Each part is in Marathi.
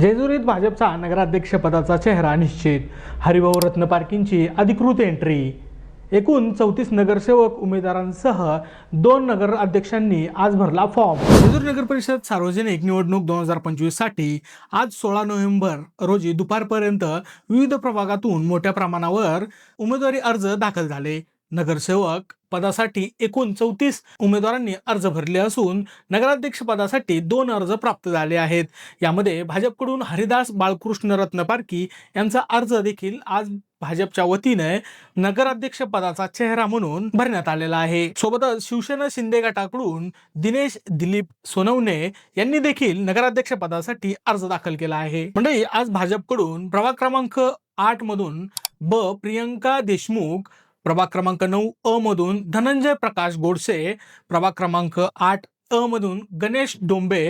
जेजुरीत भाजपचा नगराध्यक्षपदाचा चेहरा निश्चित. हरिभाऊ रत्न पार्किंगची अधिकृत एंट्री एकूण चौतीस नगरसेवक उमेदवारांसह दोन नगर अध्यक्षांनी आज भरला फॉर्म जेजूर नगर परिषद सार्वजनिक निवडणूक दोन हजार पंचवीससाठी आज सोळा नोव्हेंबर रोजी दुपारपर्यंत विविध प्रभागातून मोठ्या प्रमाणावर उमेदवारी अर्ज दाखल झाले. नगरसेवक पदासाठी एकूण चौतीस उमेदवारांनी अर्ज भरले असून नगराध्यक्ष पदासाठी दोन अर्ज प्राप्त झाले आहेत. यामध्ये भाजपकडून हरिदास बाळकृष्ण रत्न पारकी यांचा अर्ज देखील आज भाजपच्या वतीने नगराध्यक्ष पदाचा चेहरा म्हणून भरण्यात आलेला आहे. सोबतच शिवसेना शिंदे गटाकडून दिनेश दिलीप सोनवणे यांनी देखील नगराध्यक्ष पदासाठी अर्ज दाखल केला आहे. म्हणजे आज भाजपकडून प्रभाग क्रमांक आठ मधून ब. प्रियंका देशमुख प्रभाग क्रमांक नऊ अ मधून धनंजय प्रकाश गोडसे प्रभाग क्रमांक आठ अ मधून गणेश डोंबे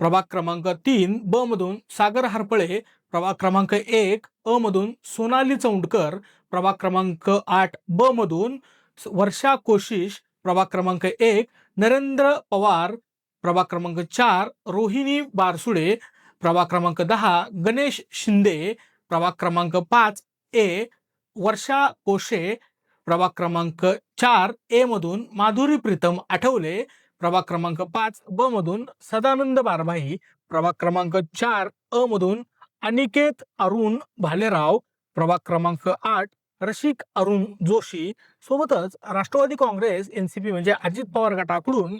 प्रभाग क्रमांक तीन ब मधून सागर हरपळे प्रभाग क्रमांक एक अ मधून सोनाली चौंडकर प्रभाग क्रमांक आठ ब मधून वर्षा कोशिश प्रभाग क्रमांक एक नरेंद्र पवार प्रभाग क्रमांक चार रोहिणी बारसुडे प्रभाग क्रमांक दहा गणेश शिंदे प्रभाग क्रमांक पाच ए वर्षा कोशे प्रभाग क्रमांक चार ए मधून माधुरी प्रीतम आठवले. प्रभाग क्रमांक पाच ब मधून सदानंद बारभाई प्रभाग क्रमांक चार अ मधून अनिकेत अरुण भालेराव. प्रभाग क्रमांक आठ रशिक अरुण जोशी. सोबतच राष्ट्रवादी काँग्रेस एनसीपी म्हणजे अजित पवार गटाकडून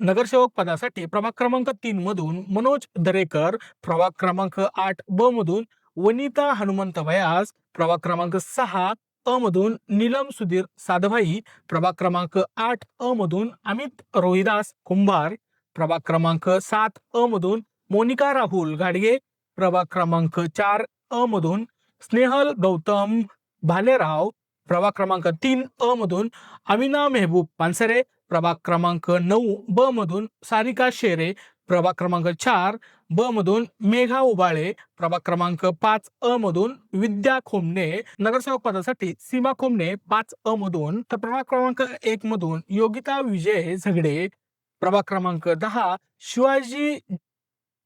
नगरसेवक पदासाठी प्रभाग क्रमांक तीन मधून मनोज दरेकर. प्रभाग क्रमांक आठ ब मधून वनिता हनुमंत भयास. प्रभाग क्रमांक सहा अ मधून नीलम सुधीर साधभाई प्रभाग क्रमांक आठ अ मधून अमित रोहिदास कुंभार प्रभाग क्रमांक सात अ मधून मोनिका राहुल गाडगे प्रभाग क्रमांक चार अ मधून स्नेहल गौतम भालेराव प्रभाग क्रमांक तीन अ मधून अमिना मेहबूब पानसरे प्रभाग क्रमांक नऊ ब मधून सारिका शेरे प्रभाग क्रमांक चार ब मधून मेघा उबाळे प्रभाग क्रमांक पाच अ मधून विद्या खोमणे नगरसेवक पदासाठी सीमा खोमणे पाच अ मधून तर प्रभाग क्रमांक एक मधून योगिता विजय झगडे प्रभाग क्रमांक दहा शिवाजी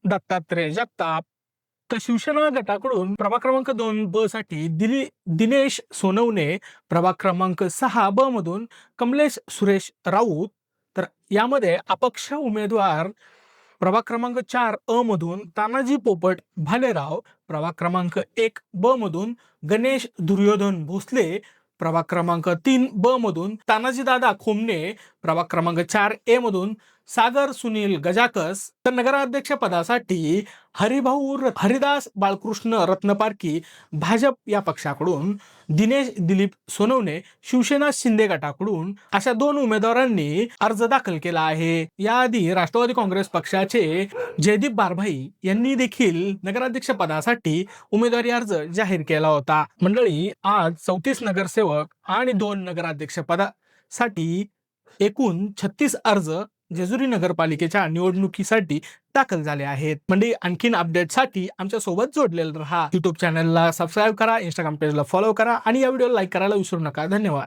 दत्तात्रय जगताप तर शिवसेना गटाकडून प्रभाग क्रमांक दोन ब साठी दिली दिनेश सोनवणे प्रभाग क्रमांक सहा ब मधून कमलेश सुरेश राऊत तर यामध्ये अपक्ष उमेदवार प्रभाग क्रमांक चार अ मधून तानाजी पोपट भालेराव. प्रभाग क्रमांक एक ब मधून गणेश दुर्योधन भोसले. प्रभाग क्रमांक तीन ब मधून तानाजी दादा खोमणे. प्रभाग क्रमांक चार ए मधून सागर सुनील गजाकस तर नगराध्यक्ष पदासाठी हरिभाऊ हरिदास बाळकृष्ण रत्नपारकी भाजप या पक्षाकडून दिनेश दिलीप सोनवणे शिवसेना शिंदे गटाकडून अशा दोन उमेदवारांनी अर्ज दाखल केला आहे. याआधी राष्ट्रवादी काँग्रेस पक्षाचे जयदीप बारभाई यांनी देखील नगराध्यक्ष पदासाठी उमेदवारी अर्ज जाहीर केला होता. मंडळी आज चौतीस नगरसेवक आणि दोन नगराध्यक्ष पदासाठी एकूण छत्तीस अर्ज जेजुरी नगरपालिकेच्या निवडणुकीसाठी दाखल झाले आहेत. म्हणजे आणखीन अपडेटसाठी आमच्यासोबत जोडलेलं राहा. युट्यूब चॅनलला सबस्क्राईब करा इंस्टाग्राम पेजला फॉलो करा आणि या व्हिडिओला लाईक करायला विसरू नका. धन्यवाद.